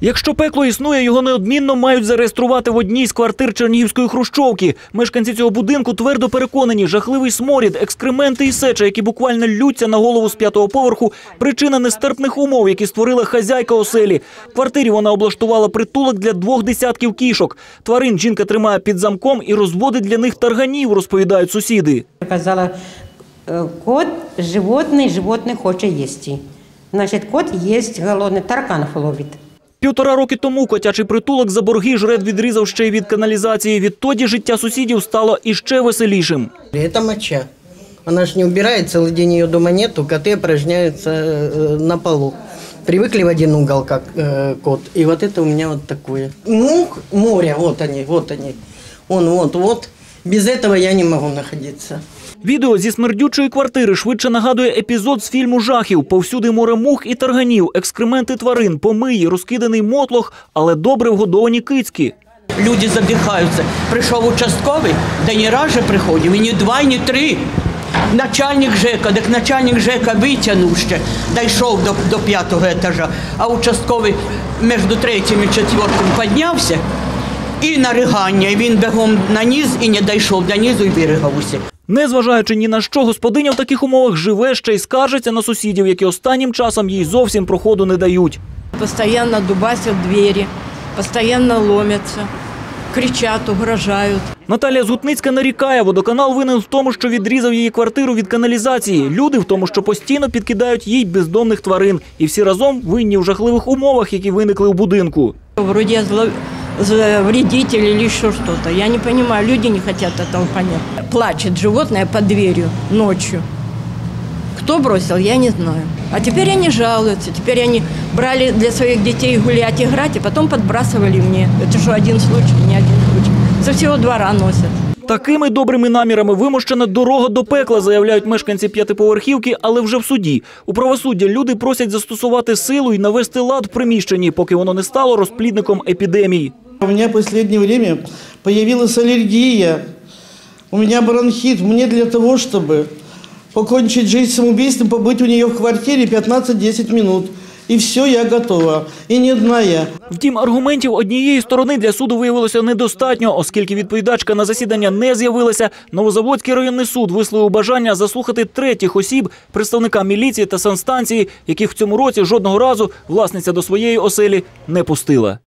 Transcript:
Якщо пекло існує, його неодмінно мають зареєструвати в одній з квартир Чернігівської хрущовки. Мешканці цього будинку твердо переконані, жахливий сморід, екскременти і сеча, які буквально лються на голову з п'ятого поверху, причина нестерпних умов, які створила хазяйка оселі. В квартирі вона облаштувала притулок для двох десятків кішок. Тварин жінка тримає під замком і розводить для них тарганів, розповідають сусіди. Казала, е, кот животний, животне хоче їсти. Значить, кот їсть голодний, тараканов ловить. Півтора роки тому котячий притулок за борги жред відрізав ще й від каналізації. Відтоді життя сусідів стало іще веселішим. Это моча. Она ж не убирает, целый день ее дома нету, коты опорожняются э, на полу. Привыкли в один угол, как э, кот. И вот это у меня вот такое. Мух, море, вот они, вот они. Он, вот, вот. Без этого я не могу находиться. Відео зі смердючої квартири швидше нагадує епізод з фільму жахів. Повсюди море мух і тарганів, екскременти тварин, помиї, розкиданий мотлох, але добре вгодовані кицькі. Люди задихаються. Прийшов участковий, да ні разу приходив, і ні два, і ні три. Начальник ЖЕКа, так начальник ЖЕКа витягнув ще, дійшов до, до п'ятого етажа, а участковий між третім і четвертим піднявся і на ригання. Він бігом наніс і не дійшов до низу і виригався. Незважаючи ні на що, господиня в таких умовах живе ще й скаржиться на сусідів, які останнім часом їй зовсім проходу не дають. Постоянно дубасят двери, постоянно ломятся, кричат, угрожают. Наталія Згутницька нарікає, водоканал винен в тому, що відрізав її квартиру від каналізації. Люди в тому, що постійно підкидають їй бездомних тварин. І всі разом винні в жахливих умовах, які виникли у будинку. Вроде я зло зло- вредитель или еще что-то. Я не понимаю, люди не хотят этого понять. Плачет животное под дверью ночью. Кто бросил, я не знаю. А теперь они жалуются. Теперь они брали для своих детей гулять, играть, и потом подбрасывали мне. Это что, один случай, не один случай. Со всего двора носят. Такими добрими намірами вимощена дорога до пекла, заявляють мешканці п'ятиповерхівки, але вже в суді. У правосуддя люди просять застосувати силу і навести лад в приміщенні, поки воно не стало розплідником епідемії. У меня в последнее время появилась аллергия, у меня бронхит. Мне для того, чтобы покончить жизнь самоубийством, побыть у нее в квартире 15-10 минут. И все, я готова. И не одна я. Втім, аргументів однієї сторони для суду виявилося недостатньо, оскільки відповідачка на засідання не з'явилася. Новозаводський районний суд висловив бажання заслухати третіх осіб, представника міліції та санстанції, яких в цьому році жодного разу власниця до своєї оселі не пустила.